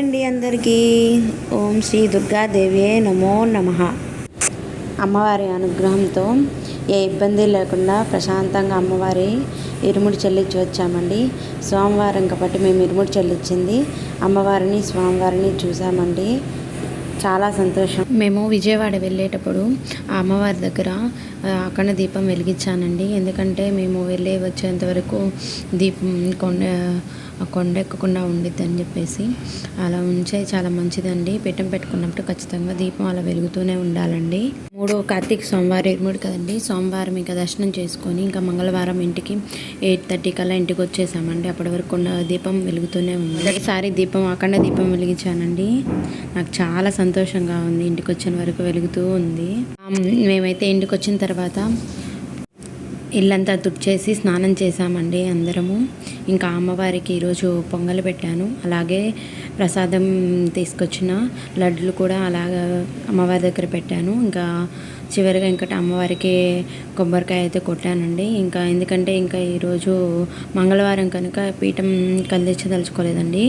అండి అందరికీ. ఓం శ్రీ దుర్గాదేవియే నమో నమ. అమ్మవారి అనుగ్రహంతో ఏ ఇబ్బంది లేకుండా ప్రశాంతంగా అమ్మవారి ఇరుముడి చెల్లించి వచ్చామండి. సోమవారం కాబట్టి మేము ఇరుముడి చెల్లించింది. అమ్మవారిని స్వామివారిని చూసామండి. చాలా సంతోషం. మేము విజయవాడ వెళ్ళేటప్పుడు ఆ అమ్మవారి దగ్గర అక్కడ దీపం వెలిగించానండి. ఎందుకంటే మేము వెళ్ళే వచ్చేంత వరకు దీపం కొండ కొండ ఎక్కకుండా ఉండిద్ది అని చెప్పేసి అలా ఉంచే చాలా మంచిదండి. పెట్టం పెట్టుకున్నప్పుడు ఖచ్చితంగా దీపం అలా వెలుగుతూనే ఉండాలండి. మూడో కార్తీక సోమవారం ఇరుముడు కదండి. సోమవారం ఇంకా దర్శనం చేసుకొని ఇంకా మంగళవారం ఇంటికి ఎయిట్ థర్టీ కల్లా ఇంటికి వచ్చేసామండి. అప్పటి వరకు దీపం వెలుగుతూనే ఉంది. ఒకసారి దీపం అఖండ దీపం వెలిగించానండి. నాకు చాలా సంతోషంగా ఉంది. ఇంటికి వచ్చిన వరకు వెలుగుతూ ఉంది. మేమైతే ఇంటికి వచ్చిన తర్వాత ఇల్లంతా తుడిచేసి స్నానం చేశామండి అందరము. ఇంకా అమ్మవారికి ఈరోజు పొంగలు పెట్టాను. అలాగే ప్రసాదం తీసుకొచ్చిన లడ్లు కూడా అలాగా అమ్మవారి దగ్గర పెట్టాను. ఇంకా చివరిగా ఇంకటి అమ్మవారికి కొబ్బరికాయ అయితే కొట్టానండి. ఇంకా ఎందుకంటే ఇంకా ఈరోజు మంగళవారం కనుక పీఠం కదిలించదలుచుకోలేదండి.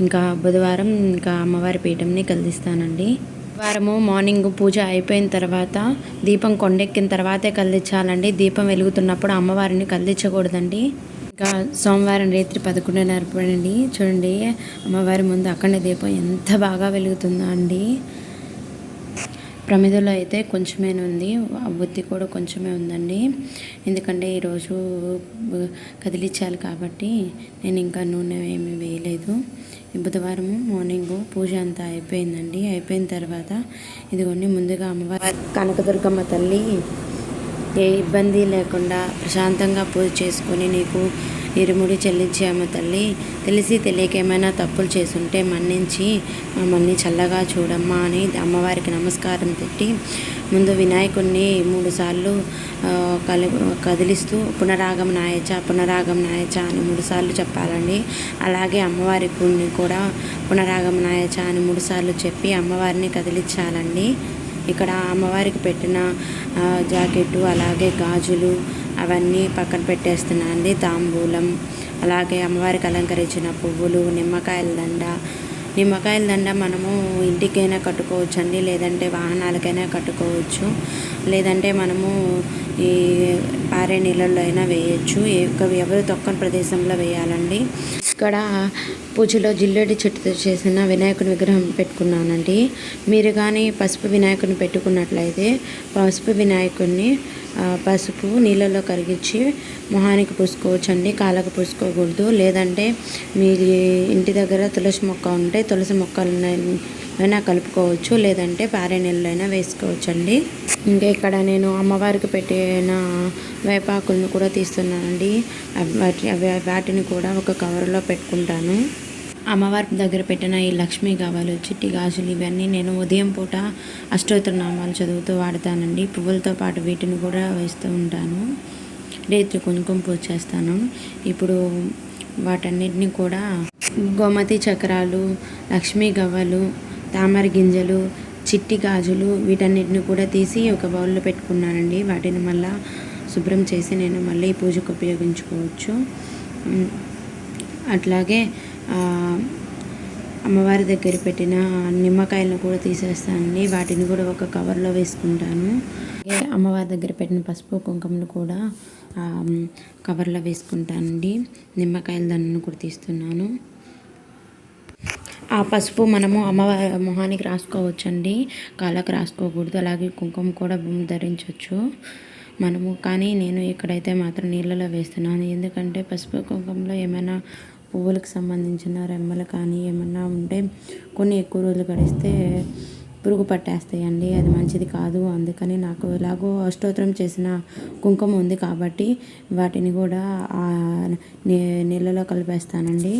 ఇంకా బుధవారం ఇంకా అమ్మవారి పీఠంని కదిలిస్తానండి. వారము మార్నింగ్ పూజ అయిపోయిన తర్వాత దీపం కొండెక్కిన తర్వాతే కదిలించాలండి. దీపం వెలుగుతున్నప్పుడు అమ్మవారిని కదిలించకూడదండి. ఇంకా సోమవారం రాత్రి పదకొండున్నర పడండి. చూడండి అమ్మవారి ముందు అక్కడనే దీపం ఎంత బాగా వెలుగుతుందో అండి. ప్రమిదలో అయితే కొంచెమే ఉంది. బుద్ధి కూడా కొంచెమే ఉందండి. ఎందుకంటే ఈరోజు కదిలించాలి కాబట్టి నేను ఇంకా నూనె ఏమీ వేయలేదు. బుధవారం మార్నింగ్ పూజ అంతా అయిపోయిందండి. అయిపోయిన తర్వాత ఇదిగోండి ముందుగా అమ్మవారి కనకదుర్గమ్మ తల్లి ఏ ఇబ్బంది లేకుండా ప్రశాంతంగా పూజ చేసుకొని నీకు ఇరుముడి చెల్లించాము తల్లి. తెలిసి తెలియక ఏమైనా తప్పులు చేసుంటే మన్నించి మమ్మల్ని చల్లగా చూడమ్మా అని అమ్మవారికి నమస్కారం పెట్టి ముందు వినాయకుడిని మూడుసార్లు కలి కదిలిస్తూ పునరాగం నాయచ పునరాగం నాయచ అని మూడుసార్లు చెప్పాలండి. అలాగే అమ్మవారి గుడిని కూడా పునరాగం నాయచ అని మూడుసార్లు చెప్పి అమ్మవారిని కదిలించాలండి. ఇక్కడ అమ్మవారికి పెట్టిన జాకెట్టు అలాగే గాజులు అవన్నీ పక్కన పెట్టేస్తున్నాను అండి. తాంబూలం అలాగే అమ్మవారికి అలంకరించిన పువ్వులు నిమ్మకాయల దండ. నిమ్మకాయల దండ మనము ఇంటికైనా కట్టుకోవచ్చు అండి లేదంటే వాహనాలకైనా కట్టుకోవచ్చు. లేదంటే మనము ఈ పారే నీళ్ళల్లో అయినా వేయచ్చు. ఎవరు తొక్కని ప్రదేశంలో వేయాలండి. ఇక్కడ పూజలో జిల్లేడి చెట్టుతో చేసిన వినాయకుని విగ్రహం పెట్టుకున్నానండి. మీరు కానీ పసుపు వినాయకుని పెట్టుకున్నట్లయితే పసుపు వినాయకుడిని పసుపు నీళ్ళలో కరిగించి మొహానికి పూసుకోవచ్చండి కాళ్ళకు పూసుకోకూడదు. లేదంటే మీ ఇంటి దగ్గర తులసి మొక్క ఉంటే తులసి మొక్కలైనా కలుపుకోవచ్చు లేదంటే పారే నీళ్ళైనా వేసుకోవచ్చండి. ఇంకా ఇక్కడ నేను అమ్మవారికి పెట్టిన వేపాకులను కూడా తీస్తున్నానండి. వాటి- వాటిని కూడా ఒక కవర్లో పెట్టుకుంటాను. అమ్మవారి దగ్గర పెట్టిన ఈ లక్ష్మీ గవ్వలు చిట్టి గాజులు ఇవన్నీ నేను ఉదయం పూట అష్టోత్తరనామాలు చదువుతూ వాడతానండి. పువ్వులతో పాటు వీటిని కూడా వేస్తూ ఉంటాను. రేత్రి కుంకుమ పూజ చేస్తాను. ఇప్పుడు వాటన్నిటిని కూడా గోమతి చక్రాలు లక్ష్మీ గవ్వలు తామర గింజలు చిట్టి గాజులు వీటన్నిటిని కూడా తీసి ఒక బౌల్లో పెట్టుకున్నానండి. వాటిని మళ్ళా శుభ్రం చేసి నేను మళ్ళీ పూజకు ఉపయోగించుకోవచ్చు. అట్లాగే అమ్మవారి దగ్గర పెట్టిన నిమ్మకాయలను కూడా తీసేస్తానండి. వాటిని కూడా ఒక కవర్లో వేసుకుంటాను. అమ్మవారి దగ్గర పెట్టిన పసుపు కుంకుమను కూడా కవర్లో వేసుకుంటానండి. నిమ్మకాయల దండను కూడా తీస్తున్నాను. ఆ పసుపు మనము అమ్మవారి మొహానికి రాసుకోవచ్చండి. కాళ్ళకు రాసుకోకూడదు. అలాగే కుంకుమ కూడా ధరించవచ్చు మనము కానీ నేను ఇక్కడైతే మాత్రం నీళ్ళలో వేస్తున్నాను. ఎందుకంటే పసుపు కుంకుమలో ఏమైనా పువ్వులకు సంబంధించిన రెమ్మలు కానీ ఏమన్నా ఉంటే కొన్ని ఎక్కువ రోజులు గడిస్తే పురుగు పట్టేస్తాయండి. అది మంచిది కాదు. అందుకని నాకు ఎలాగో అష్టోత్తరం చేసిన కుంకుమ ఉంది కాబట్టి వాటిని కూడా నీళ్ళలో కలిపేస్తానండి.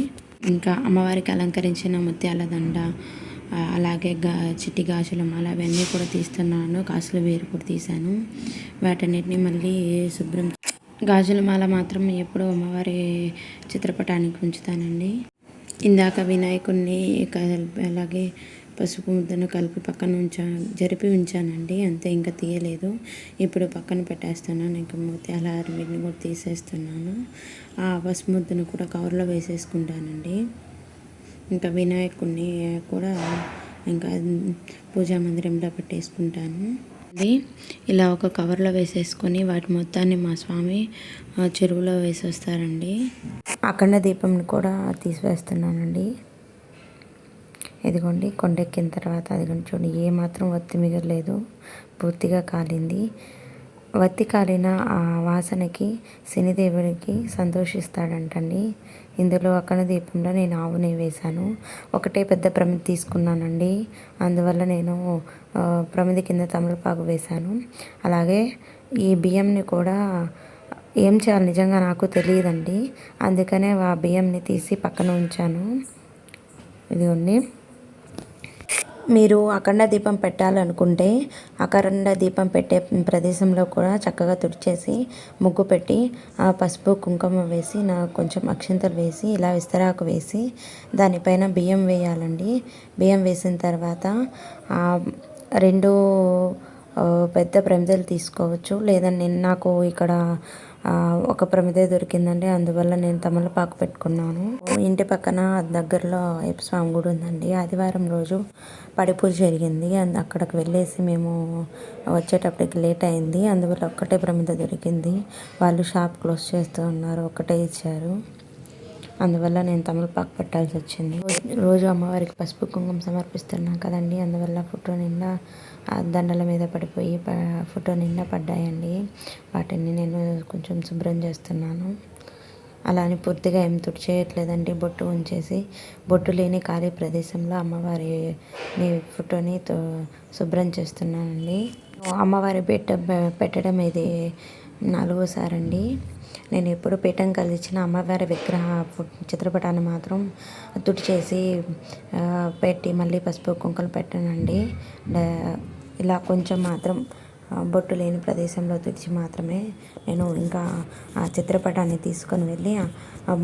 ఇంకా అమ్మవారికి అలంకరించిన ముత్యాల దండ అలాగే గా చిట్టి గాజులు మాల అవన్నీ కూడా తీస్తున్నాను. కాసులు వేరు కూడా తీశాను. వాటన్నిటిని మళ్ళీ శుభ్రం గాజుల మాల మాత్రం ఎప్పుడూ అమ్మవారి చిత్రపటానికి ఉంచుతానండి. ఇందాక వినాయకుడిని కలిపి అలాగే పసుపు ముద్దను కలిపి పక్కన ఉంచా జరిపి ఉంచానండి. అంతే ఇంకా తీయలేదు. ఇప్పుడు పక్కన పెట్టేస్తున్నాను ఇంకా మూతి వీటిని కూడా తీసేస్తున్నాను. ఆ పసుపు ముద్దను కూడా కవర్లో వేసేసుకుంటానండి. ఇంకా వినాయకుడిని కూడా ఇంకా పూజా మందిరంలో పెట్టేసుకుంటాను. అది ఇలా ఒక కవర్లో వేసేసుకొని వాటి మొత్తాన్ని మా స్వామి ఆ, చెరువులో వేసేస్తారండి. అఖండ దీపంని కూడా తీసివేస్తున్నానండి. ఇదిగోండి కొండెక్కిన తర్వాత అదిగోండి చూడండి ఏ మాత్రం వత్తి మిగలేదు పూర్తిగా కాలింది. వత్తి కాలిన ఆ వాసనకి శనిదేవునికి సంతోషిస్తాడంటండి. ఇందులో అక్కడ దీపంలో నేను ఆవు నెయ్యి వేశాను. ఒకటే పెద్ద ప్రమిది తీసుకున్నానండి. అందువల్ల నేను ప్రమిది కింద తమలపాకు వేశాను. అలాగే ఈ బియ్యంని కూడా ఏం చేయాలి నిజంగా నాకు తెలియదండి. అందుకనే ఆ బియ్యంని తీసి పక్కన ఉంచాను. ఇదిగోండి. మీరు అఖండ దీపం పెట్టాలనుకుంటే అఖండ దీపం పెట్టే ప్రదేశంలో కూడా చక్కగా తుడిచేసి ముగ్గు పెట్టి ఆ పసుపు కుంకుమ వేసి నా కొంచెం అక్షింతలు వేసి ఇలా విస్తరాకు వేసి దానిపైన బియ్యం వేయాలండి. బియ్యం వేసిన తర్వాత రెండు పెద్ద ప్రమిదలు తీసుకోవచ్చు. లేదా నేను నాకు ఇక్కడ ఒక ప్రమిదే దొరికిందండి. అందువల్ల నేను తమలపాకు పెట్టుకున్నాను. ఇంటి పక్కన దగ్గరలో అయ్యప్ప స్వామి గుడి ఉందండి. ఆదివారం రోజు పడి పూజ జరిగింది. అండ్ అక్కడికి వెళ్ళేసి మేము వచ్చేటప్పటికి లేట్ అయింది. అందువల్ల ఒక్కటే ప్రమిద దొరికింది. వాళ్ళు షాప్ క్లోజ్ చేస్తూ ఉన్నారు. ఒక్కటే ఇచ్చారు. అందువల్ల నేను తమలపాకు పట్టాల్సి వచ్చింది. రోజు అమ్మవారికి పసుపు కుంకుమ సమర్పిస్తున్నాను కదండి. అందువల్ల ఫోటో నిండా దండల మీద పడిపోయి ప- ఫోటో నిండా పడ్డాయండి. వాటిని నేను కొంచెం శుభ్రం చేస్తున్నాను. అలా అని పూర్తిగా ఏం తుడిచేయట్లేదండి. బొట్టు ఉంచేసి బొట్టు లేని ఖాళీ ప్రదేశంలో అమ్మవారిని ఫోటోని తో- శుభ్రం చేస్తున్నానండి. అమ్మవారి పెట్ట పెట్టడం ఇది నాలుగోసారండి. నేను ఎప్పుడు పీఠం కలిసిన అమ్మవారి విగ్రహ చిత్రపటాన్ని మాత్రం తుడి చేసి పెట్టి మళ్ళీ పసుపు కుంకులు పెట్టానండి. ఇలా కొంచెం మాత్రం బొట్టు లేని ప్రదేశంలో తుడిచి మాత్రమే నేను ఇంకా ఆ చిత్రపటాన్ని తీసుకొని వెళ్ళి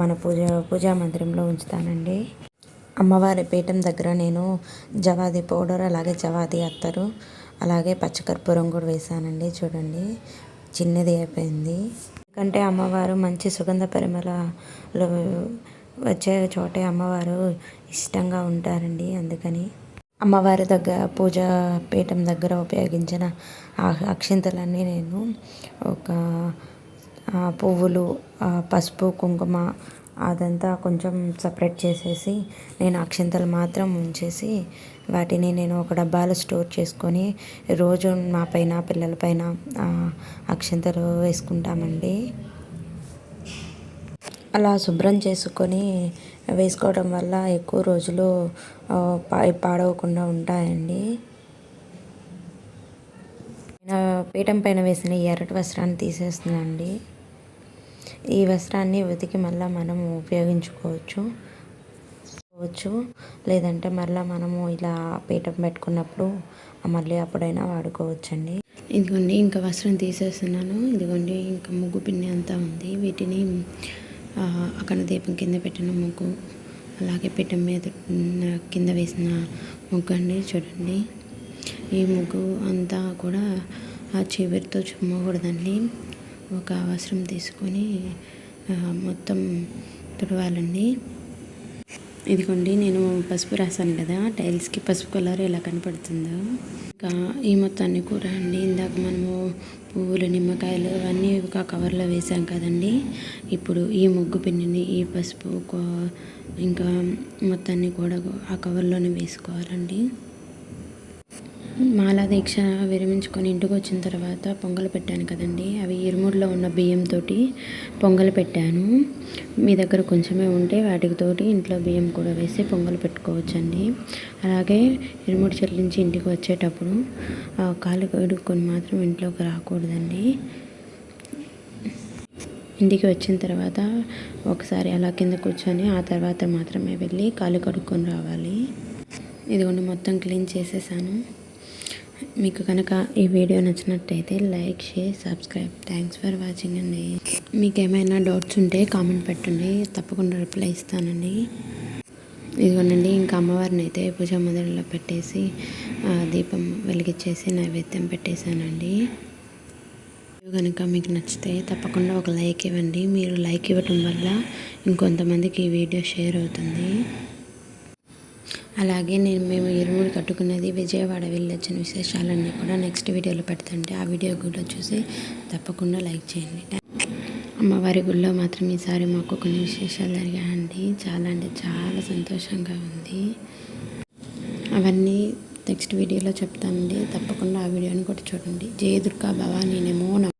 మన పూజ పూజా మందిరంలో ఉంచుతానండి. అమ్మవారి పీఠం దగ్గర నేను జవాది పౌడర్ అలాగే జవాది అత్తరు అలాగే పచ్చకర్పూరం కూడా వేసానండి చూడండి. చిన్నది అయిపోయింది. ఎందుకంటే అమ్మవారు మంచి సుగంధ పరిమళాలు వచ్చే చోటే అమ్మవారు ఇష్టంగా ఉంటారండి అందుకని. అమ్మవారి దగ్గర పూజా పీఠం దగ్గర ఉపయోగించిన అక్షింతలన్నీ నేను ఒక పువ్వులు పసుపు కుంకుమ అదంతా కొంచెం సపరేట్ చేసేసి నేను అక్షింతలు మాత్రం ఉంచేసి వాటిని నేను ఒక డబ్బాలో స్టోర్ చేసుకొని రోజు మా పైన పిల్లల పైన వేసుకుంటామండి. అలా శుభ్రం చేసుకొని వేసుకోవడం వల్ల ఎక్కువ రోజులు పా- పాడవకుండా ఉంటాయండి. పీఠం పైన వేసిన ఈ ఎర్రటి వస్త్రాన్ని తీసేస్తుందండి ఈ వస్త్రాన్ని ఉతికి మళ్ళీ మనం ఉపయోగించుకోవచ్చు. వాడుకోవచ్చు లేదంటే మరలా మనము ఇలా పీఠం పెట్టుకున్నప్పుడు మళ్ళీ అప్పుడైనా వాడుకోవచ్చండి. ఇదిగోండి ఇంకా వస్త్రం తీసేస్తున్నాను. ఇదిగోండి ఇంకా ముగ్గు పిండి అంతా ఉంది. వీటిని అక్కడ దీపం కింద పెట్టిన ముగ్గు అలాగే పీఠం మీద కింద వేసిన ముగ్గు అండి చూడండి. ఈ ముగ్గు అంతా కూడా ఆ చివరితో చుమ్మకూడదండి. ఒక వస్త్రం తీసుకొని మొత్తం తుడవాలండి. ఇదిగోండి నేను పసుపు రాశాను కదా టైల్స్కి పసుపు కలర్ ఎలా కనపడుతుందో. ఇంకా ఈ మొత్తాన్ని కూడా అండి ఇందాక మనము పువ్వులు నిమ్మకాయలు అవన్నీ ఒక కవర్లో వేసాం కదండి. ఇప్పుడు ఈ ముగ్గు పిండిని ఈ పసుపు ఇంకా మొత్తాన్ని కూడా ఆ కవర్లోనే వేసుకోవాలండి. మాలా దీక్ష విరమించుకొని ఇంటికి వచ్చిన తర్వాత పొంగలు పెట్టాను కదండి. అవి ఇరుముడిలో ఉన్న బియ్యంతో పొంగలు పెట్టాను. మీ దగ్గర కొంచెమే ఉంటే వాటితోటి ఇంట్లో బియ్యం కూడా వేసి పొంగలు పెట్టుకోవచ్చండి. అలాగే ఇరుముడి చెల్లించి ఇంటికి వచ్చేటప్పుడు ఆ, కాలు కడుక్కొని మాత్రం ఇంట్లోకి రాకూడదండి. ఇంటికి వచ్చిన తర్వాత ఒకసారి అలా కింద కూర్చొని ఆ తర్వాత మాత్రమే వెళ్ళి కాలు కడుక్కొని రావాలి. ఇదిగోండి మొత్తం క్లీన్ చేసేసాను. మీకు కనుక ఈ వీడియో నచ్చినట్టయితే like share subscribe. Thanks for watching అండి. మీకు ఏమైనా డౌట్స్ ఉంటే కామెంట్ పెట్టండి. తప్పకుండా రిప్లై ఇస్తానండి. ఇదిగోనండి ఇంకా అమ్మవారిని అయితే పూజ మందిరంలో పెట్టేసి దీపం వెలిగించేసి నైవేద్యం పెట్టేశానండి. కనుక మీకు నచ్చితే తప్పకుండా ఒక లైక్ ఇవ్వండి. మీరు లైక్ ఇవ్వటం వల్ల ఇంకొంతమందికి ఈ వీడియో షేర్ అవుతుంది. అలాగే నేను మేము ఎరువులు కట్టుకున్నది విజయవాడ వెళ్ళొచ్చిన విశేషాలన్నీ కూడా నెక్స్ట్ వీడియోలో పెడతాండి ఆ వీడియో కూడా చూసి తప్పకుండా లైక్ చేయండి. అమ్మవారి గుళ్ళో మాత్రం ఈసారి మాకు కొన్ని విశేషాలు జరిగాయండి. చాలా అంటే చాలా సంతోషంగా ఉంది. అవన్నీ నెక్స్ట్ వీడియోలో చెప్తానండి. తప్పకుండా ఆ వీడియోని కూడా చూడండి. జయ దుర్గా భవానీ నమో